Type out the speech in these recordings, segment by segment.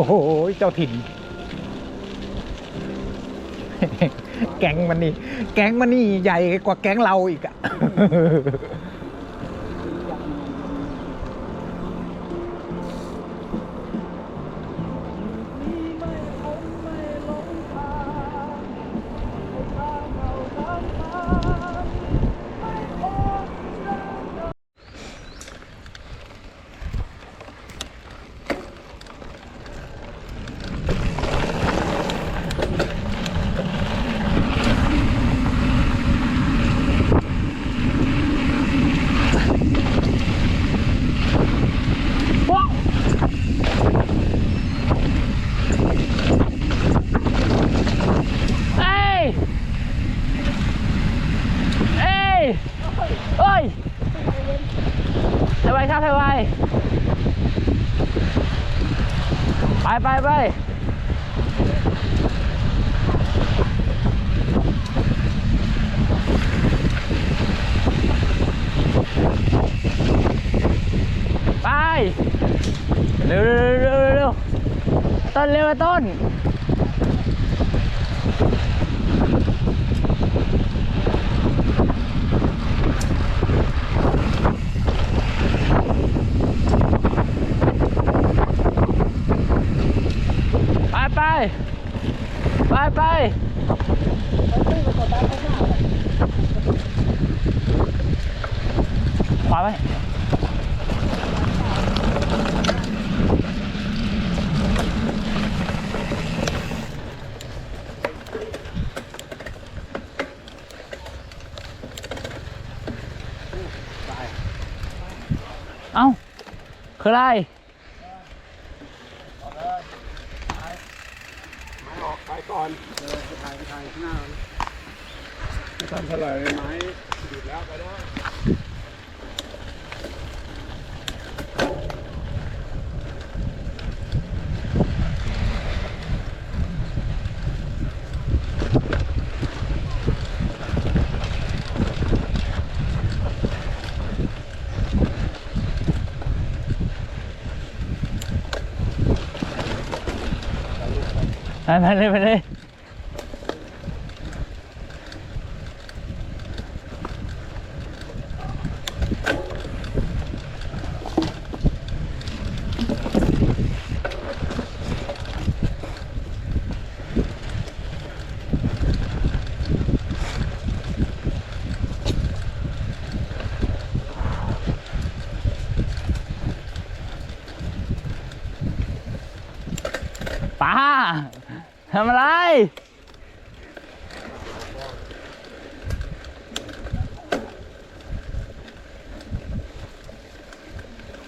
อ้โห เจ้าถิ่น แก๊งมันนี่ แก๊งมันนี่ใหญ่กว่าแก๊งเราอีกอะ ไปไปเร็วเร็วเร็วเร็วเร็วต้นเร็วต้น ไปไปไปไปขวาไปเอ้า คืออะไร ออกไปก่อนเออไปถ่ายไปถ่ายข้างหน้าไม่ทำเท่าไหร่เลยไหมหยุดแล้วไปได้ ไปไปเลยไปเลยป้าทำอะไร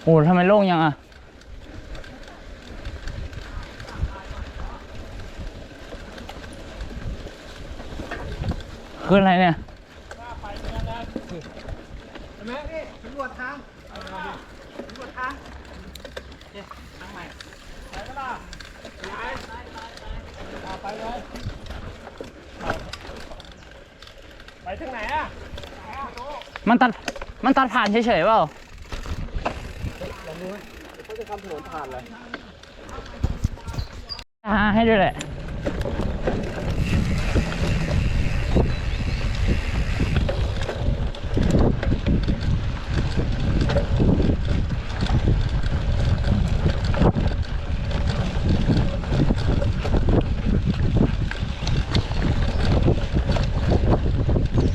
โอ้ทำไมโล่งยังอะ คืออะไรเนี่ยเห็นไหมนี่ตำรวจทางตำรวจทางเนี่ยทางใหม่ไปก็ได้ไปเลยไปทางไหนอะ มันตัด มันตัดผ่านเฉยๆเปล่า เขาจะทำถนนผ่านเลยอ่าให้ด้วยแหละ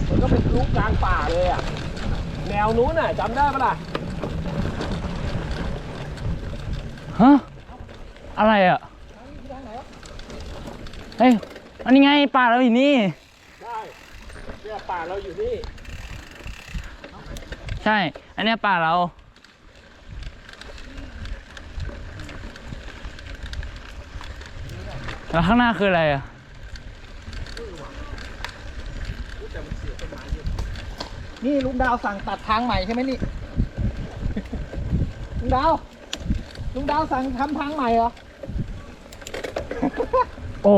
มันก็เป็นลูกกลางป่าเลยอะ แนวนู้นน่ะจำได้ปะล่ะ ฮะ อะไรอะเฮ้ยอันนี้ไงป่าเราอยู่นี่ ได้เนี่ยป่าเราอยู่นี่ ใช่ อันเนี้ยป่าเรา แล้วข้างหน้าคืออะไรอะนี่ลุงดาวสั่งตัดทางใหม่ใช่ไหมนี่ ลุงดาว ลุงดาวสั่งทำทางใหม่เหรอ โอ้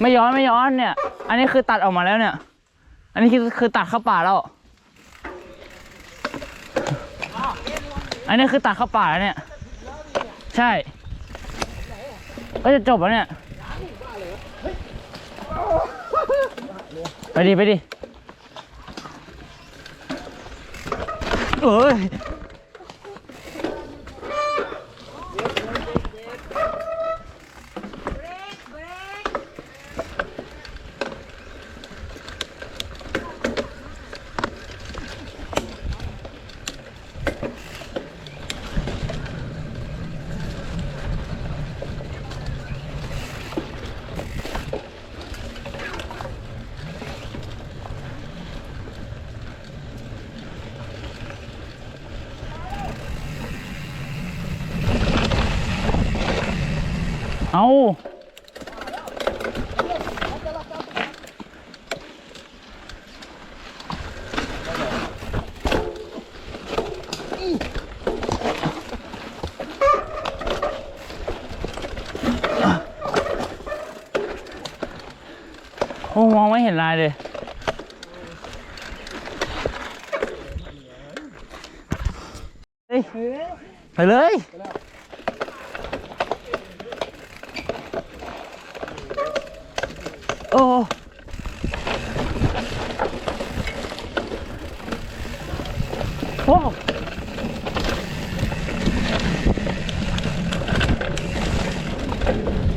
ไม่ย้อนไม่ย้อนเนี่ย อันนี้คือตัดออกมาแล้วเนี่ย อันนี้คือคือตัดเข้าป่าแล้ว อันนี้คือตัดเข้าป่าแล้วเนี่ย ใช่ ก็จะจบแล้วเนี่ย ไปดิไปดิเอ้ย ไม่เห็นลายเลย เฮ้ย ไปเลย โอ้โอ้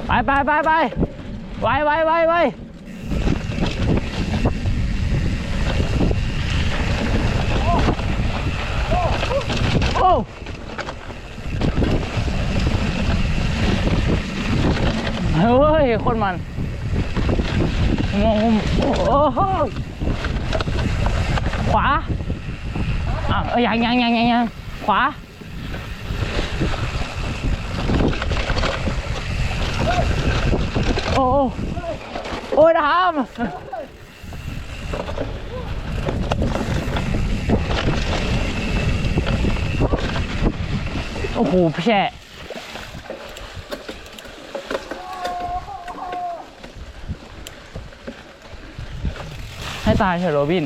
ไปไปไปไปไวไวไวไวโอ้เฮ้ยคนมันงงโอ้โหขวาอะเอ้ยยังยังยังยังยังขวาโอ้โอ้โอ้ยทำโอ้โหพี่แช่ ตายเถอะโรบิน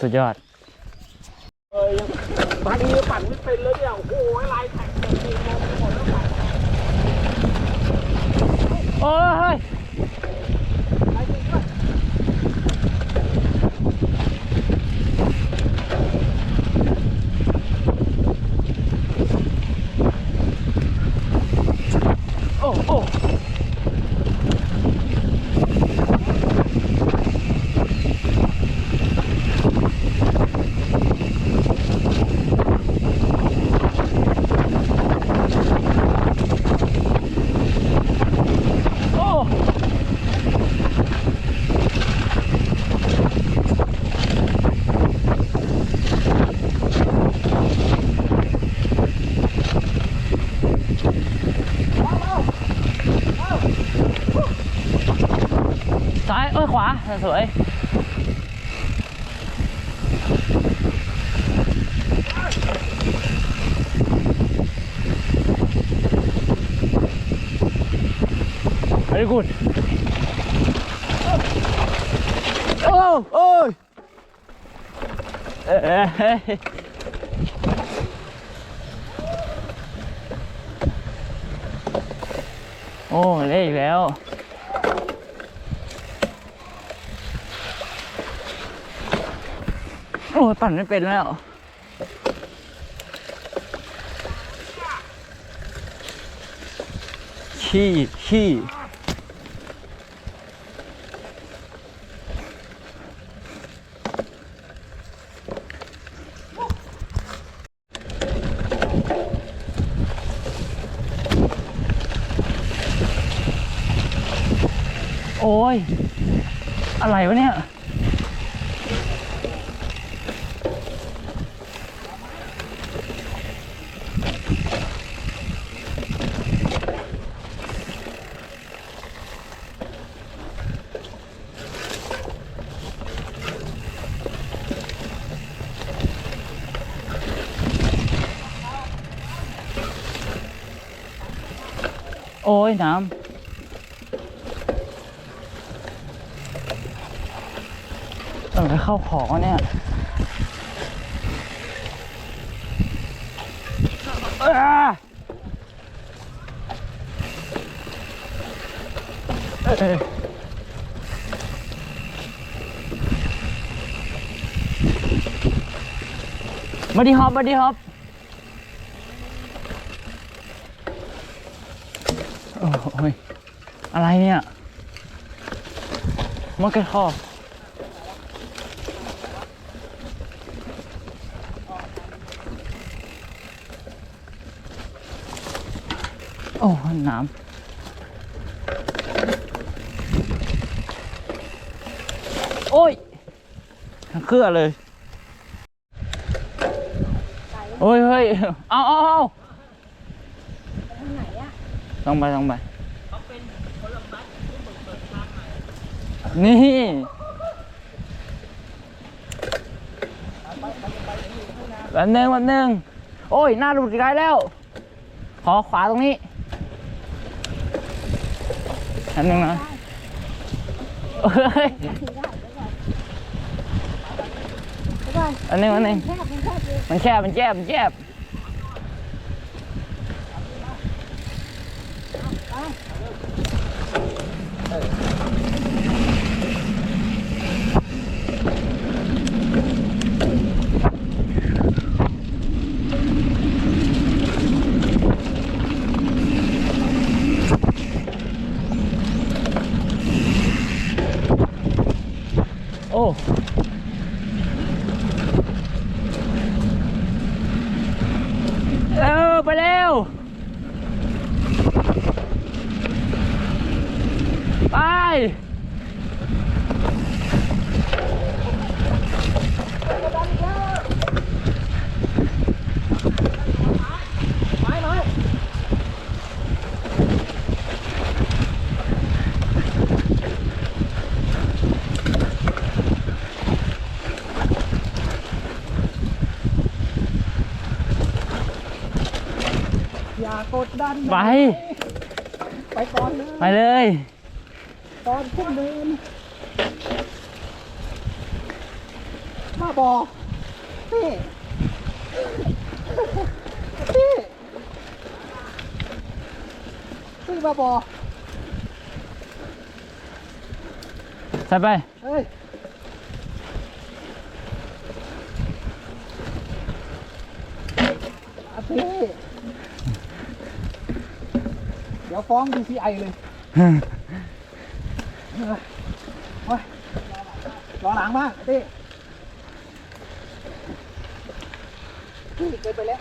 สุดยอดตอนนี้ปั่นไม่เป็นเลยเนี่ย โอ้โหลายแท็กเต็มทีมองไปหมดแล้วปั่น โอ้ยเฮ้ยโอ้โอ้โอ้ซ้ายเอ้ยขวาสวย very good โอ้โอ้ยเอ้ยโอ้เละอีกแล้ว โอ้ยปั่นไม่เป็นแล้วขี้ขี้โอ้ย อะไรวะเนี่ย โอ้ยน้ำต้อไปเข้าของเนี่ยเอ้อเอ้ยมาดีฮอปมาดีฮอป โอ้ย อะไรเนี่ยมันเกิดคอโอ้น้ำโอ้ยทั้งเครือเลย โอ้ย เฮ้ย เอาเอาเอาต้องไปต้องไป นี่ วันหนึ่งวันหนึ่งโอ้ย หน้าหลุดอีกแล้วแล้วขอขวาตรงนี้อันหนึ่งนะเฮ้ยอันหนึ่งอันหนึ่งมันแคบมันแคบมันแคบโอ้ เออ ไปเร็ว ไป อย่ากดดันไป ไปก่อนเลยไปเลย ตอนขึ้นเดินมาบอพี่พี่พี่มาบอใส่ไป เฮ้ยอาพี่เดี๋ยวฟ้อง DCI เลยโอ้ยรอหลังมากพี่พี่เกินไปแล้ว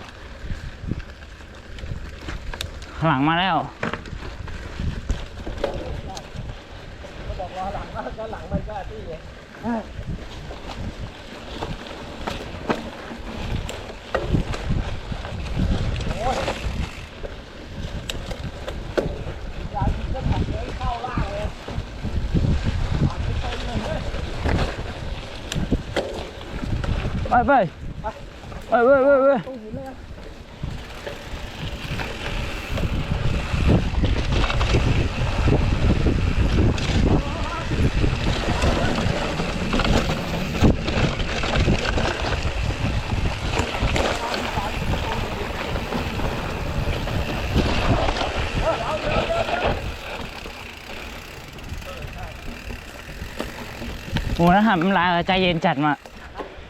ข้างหลังมาแล้วบอกรอหลังมากก็หลังมันก็พี่เอ้ยโอ้ยอยากกินก็ถังเลยเข้าล่างเลยผ่านไม่เต็มเลยเฮ้ย ไปไปไปไปไปไปต้องหิ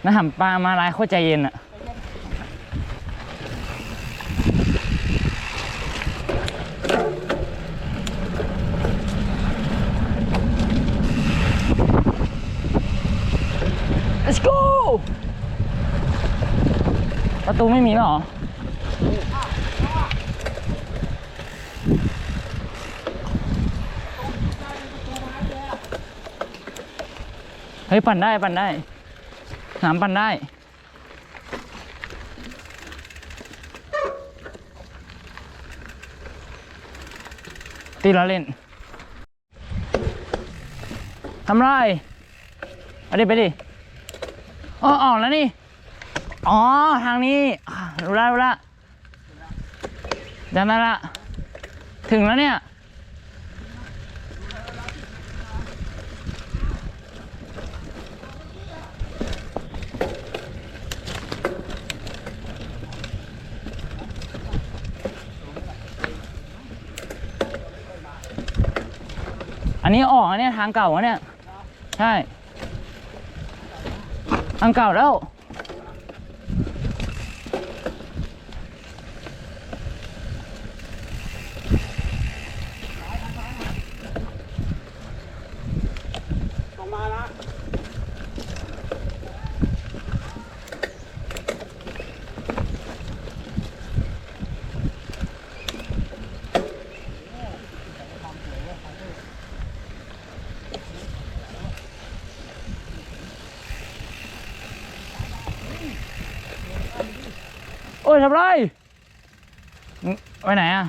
นเลยนะโอ้นะหำลายใจเย็นจัดมานะหำปลามาลายโคตรใจเย็นอะ let's go ประตูไม่มีหรอเฮ้ย ปั่นได้ ปั่นได้ หนามปันได้ ตีเราเล่นทำไรเอาดิไปดิอ๋อออกแล้วนี่ อ๋อ ทางนี้ รู้ละรู้ละจำได้ละ ถึงแล้วเนี่ย นนี้ออกอันนี้ทางเก่าอะเนี่ย ใช่ ทางเก่าแล้ว อ้ยทำไรไปไหนอะ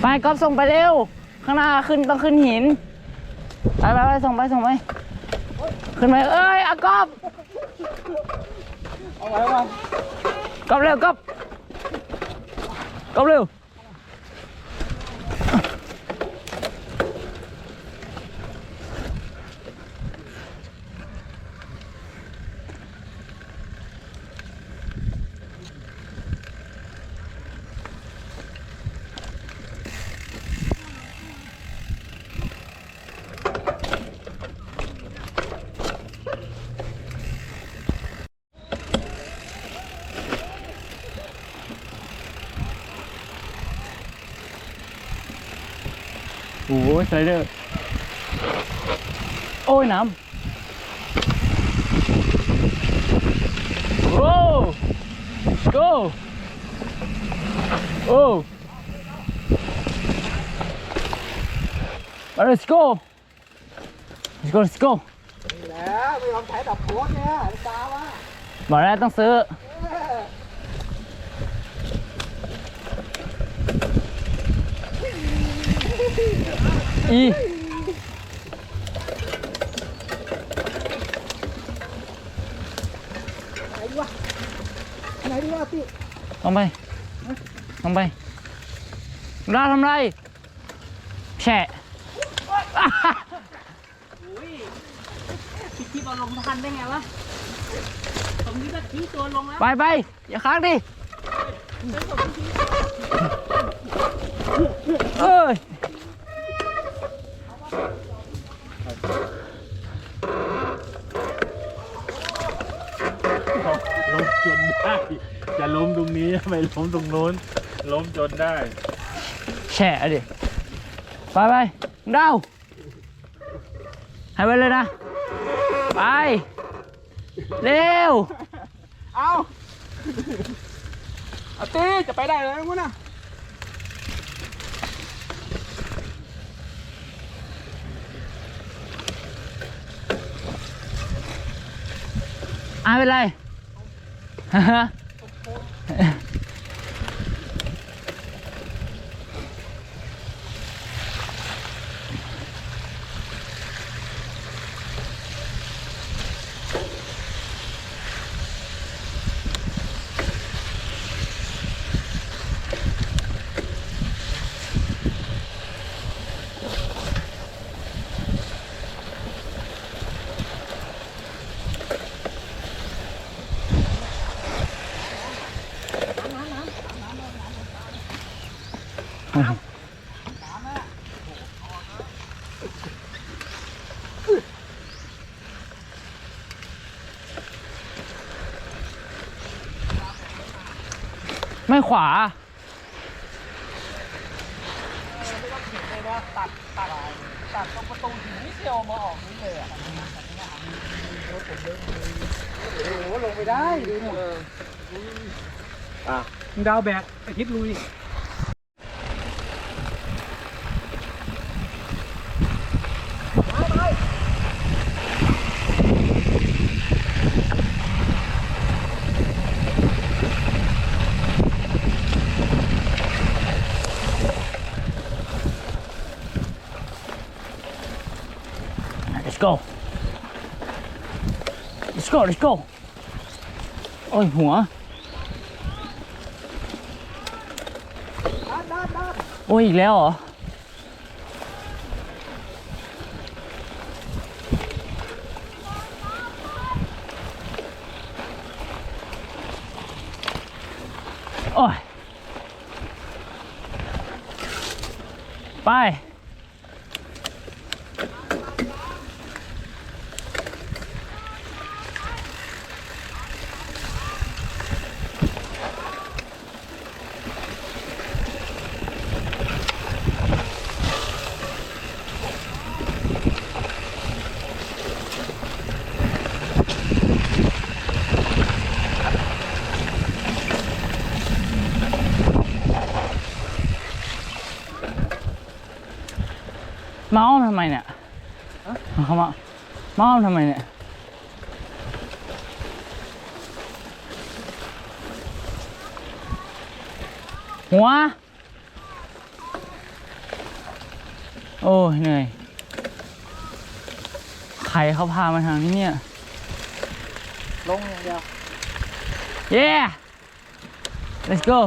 ไปก๊อฟส่งไปเร็ว ข้างหน้าขึ้นต้องขึ้นหิน ไปไปไปส่งไปส่งไป ขึ้นไปเอ้ยอะก๊อฟเอาไว้ว่า ก๊อฟเร็วก๊อฟก๊อฟเร็ว โอ้ ยสไลเดอร์ โอ้ยน้ำโอ้ go โอ้ let's go let's go let's go แล้วไม่ยอมใช้ดับโพสเนี่ยตาวะบอกแล้วต้องซื้อ อีไหนดีวะไหนดีวะพี่ลงไปลงไปเราทำไรแฉะพี่ทิพย์เอาลงทันได้ไงวะตรงนี้ก็ทิ้งตัวลงแล้วไปไปอย่าค้างดิเอ้ย ล้มจนได้จะล้มตรงนี้ไม่ล้มตรงโน้น ล้มจนได้ แฉะดิ ไปไปดาวให้ไปเลยนะ ไป เร็ว เอาเอาตีจะไปได้เลยนะคุณนะอ่าเป็นไร ฮะ ไม่ขวาตัดตัดตัดตรงประตูหินนิดเดียวมาออกนี่เลยอะโอ้โหลงไปได้ดูหมดอะดาวแบกไอทิศลุย go let's go let's go โอ้ยหัว โอ้ยอีกแล้วเหรอ ไมเนี่ยเขามามาอ้อมทำไมเนี่ยหัว โอ้ยเหนื่อยใครเขาพามาทางนี้เนี่ย ลงอย่างเดียว Yeah let's go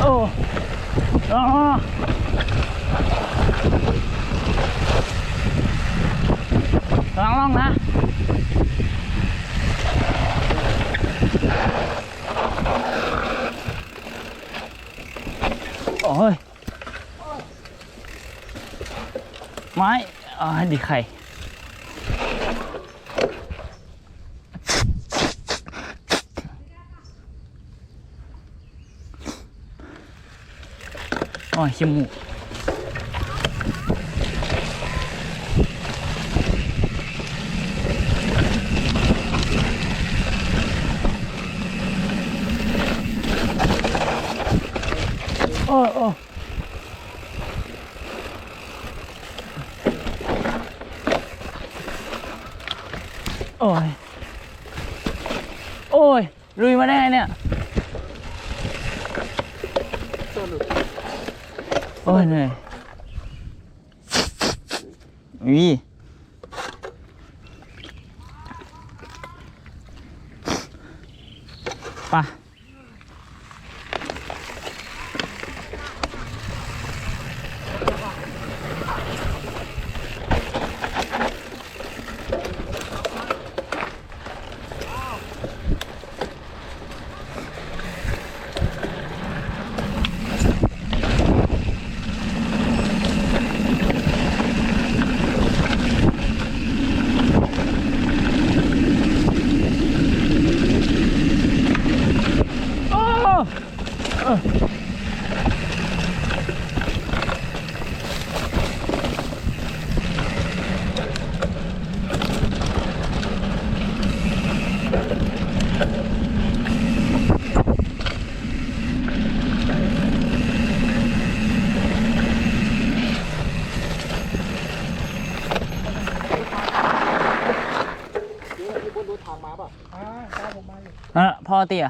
โอ้อ๋อระวังล่องนะ โอ้ย ไม้ ดีไข่โอ้ยขี้มูกโอ้ยโอ้ย โอ้ย โอ้ย ลุยมาได้ไงเนี่ย โอ้ยเหนื่อยวีไปะโอ้เออ เออพ่อเตี้ย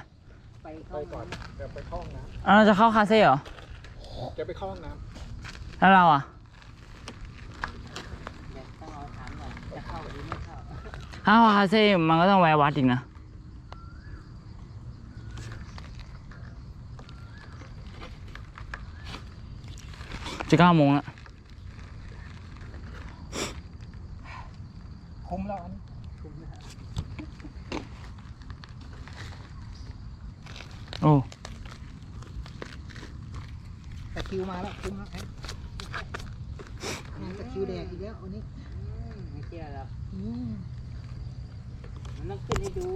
ไปไปเข้าก่อนเดี๋ยวไปเข้าห้องน้อะเราจะเข้าคาเซ่เหรอำจะไปเข้าห้องน้แล้วเราอะเดี๋ยวต้องเอาถามก่อนจะเข้าหรือไม่เข้าถ้าเข้าคาเซ่มันก็ต้องแวะวัดอีกนะ จะเก้าโมงแล้ว คุ้มแล้วอันนี้คุ้มแล้ว โอ้ตะคริวมาแล้วคุ้มแล้วแอนตะคริวแดกอีกแล้ววันนี้ไม่เชื่อหรอกมันต้องขึ้นให้ดู